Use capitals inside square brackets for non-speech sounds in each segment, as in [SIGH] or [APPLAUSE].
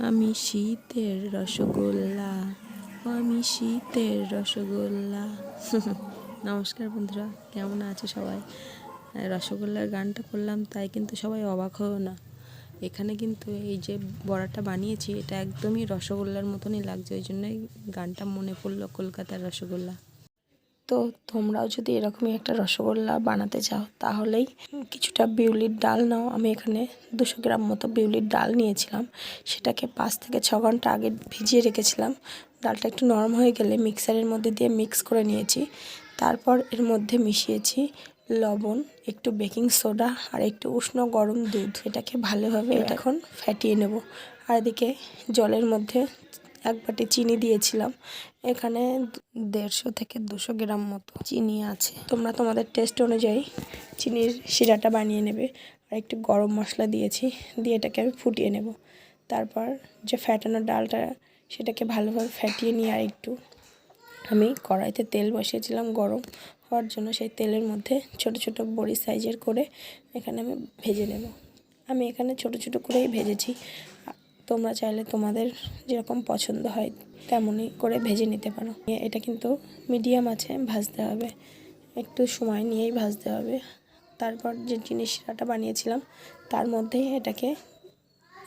আমি শীতের রসগোল্লা, আমি শীতের রসগোল্লা। [LAUGHS] নমস্কার বন্ধুরা, কেমন আছো সবাই? রসগোল্লার গানটা করলাম, তাই কিন্তু সবাই অবাক হও না। এখানে কিন্তু এই যে বড়াটা বানিয়েছি, এটা একদমই রসগোল্লার মতনই লাগছে, ওই জন্যই গানটা মনে পড়ল কলকাতার রসগোল্লা। তো তোমরাও যদি এরকমই একটা রসগোল্লা বানাতে চাও তাহলেই কিছুটা বিউলির ডাল নাও। আমি এখানে দুশো গ্রাম মতো বিউলির ডাল নিয়েছিলাম। সেটাকে পাঁচ থেকে ছ ঘণ্টা আগে ভিজিয়ে রেখেছিলাম। ডালটা একটু নরম হয়ে গেলে মিক্সারের মধ্যে দিয়ে মিক্স করে নিয়েছি। তারপর এর মধ্যে মিশিয়েছি লবণ একটু বেকিং সোডা আর একটু উষ্ণ গরম দুধ। এটাকে ভালোভাবে এটা এখন ফ্যাটিয়ে নেব। আর এদিকে জলের মধ্যে এক বাটি চিনি দিয়েছিলাম। এখানে দেড়শো থেকে দুশো গ্রাম মতো চিনি আছে। তোমরা তোমাদের টেস্ট অনুযায়ী চিনির শিরাটা বানিয়ে নেবে। আর একটু গরম মশলা দিয়েছি, দিয়ে এটাকে আমি ফুটিয়ে নেব। তারপর যে ফ্যাটানো ডালটা, সেটাকে ভালোভাবে ফ্যাটিয়ে নিয়ে আর একটু আমি কড়াইতে তেল বসিয়েছিলাম গরম হওয়ার জন্য। সেই তেলের মধ্যে ছোট ছোট বড়ি সাইজের করে এখানে আমি ভেজে নেব। আমি এখানে ছোট ছোট করেই ভেজেছি। তোমরা চাইলে তোমাদের যেরকম পছন্দ হয় তেমনই করে ভেজে নিতে পারো। এটা কিন্তু মিডিয়াম আছে, ভাজতে হবে। একটু সময় নিয়েই ভাজতে হবে। তারপর যে জিনিসটা বানিয়েছিলাম, তার মধ্যেই এটাকে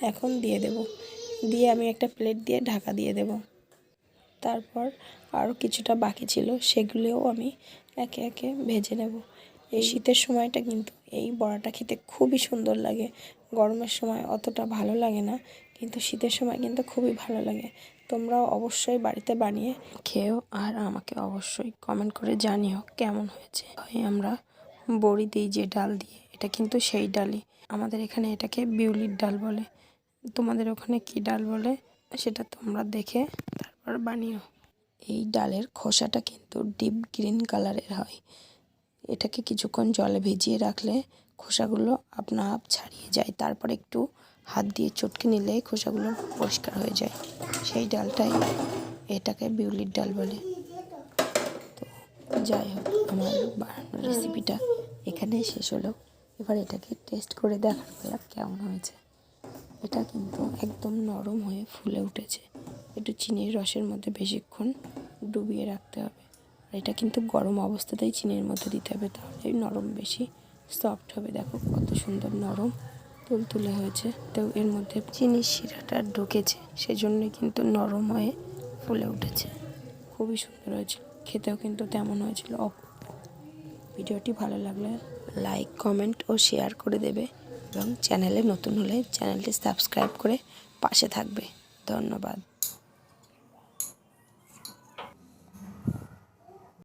এখন দিয়ে দেব। দিয়ে আমি একটা প্লেট দিয়ে ঢাকা দিয়ে দেব। তারপর আরও কিছুটা বাকি ছিল, সেগুলোও আমি একে একে ভেজে নেব। এই শীতের সময়টা কিন্তু এই বড়াটা খেতে খুবই সুন্দর লাগে। গরমের সময় অতটা ভালো লাগে না। কিন্তু শীতের সময় কিন্তু খুবই ভালো লাগে। তোমরাও অবশ্যই বাড়িতে বানিয়ে খেও আর আমাকে অবশ্যই কমেন্ট করে জানিও কেমন হয়েছে। হয় আমরা বড়ি দিই যে ডাল দিয়ে, এটা কিন্তু সেই ডালই। আমাদের এখানে এটাকে বিউলির ডাল বলে। তোমাদের ওখানে কি ডাল বলে? সেটা তোমরা দেখে তারপর বানিও। এই ডালের খোসাটা কিন্তু ডিপ গ্রিন কালারের হয়। এটাকে কিছুক্ষণ জলে ভিজিয়ে রাখলে খোসাগুলো আপনা আপ ছাড়িয়ে যায়। তারপর একটু হাত দিয়ে চটকে নিলে খোসাগুলো পরিষ্কার হয়ে যায়। সেই ডালটাই এটাকে বিউলির ডাল বলে। তো যাই হোক, আমার বানানোর রেসিপিটা এখানে শেষ হলো। এবার এটাকে টেস্ট করে দেখার পালা কেমন হয়েছে। এটা কিন্তু একদম নরম হয়ে ফুলে উঠেছে। একটু চিনির রসের মধ্যে বেশিক্ষণ ডুবিয়ে রাখতে হবে। আর এটা কিন্তু গরম অবস্থাতেই চিনির মধ্যে দিতে হবে তাহলে নরম বেশি সফট হবে। দেখো কত সুন্দর নরম। তুলতুলে হয়েছে। তো এর মধ্যে চিনি শিরাটা ঢুকেছে, সেজন্যই কিন্তু নরম হয়ে ফুলে উঠেছে। খুবই সুন্দর হয়েছিল খেতেও কিন্তু তেমন হয়েছিল। ভিডিওটি ভালো লাগলে লাইক, কমেন্ট ও শেয়ার করে দেবে এবং চ্যানেলে নতুন হলে চ্যানেলটি সাবস্ক্রাইব করে পাশে থাকবে। ধন্যবাদ।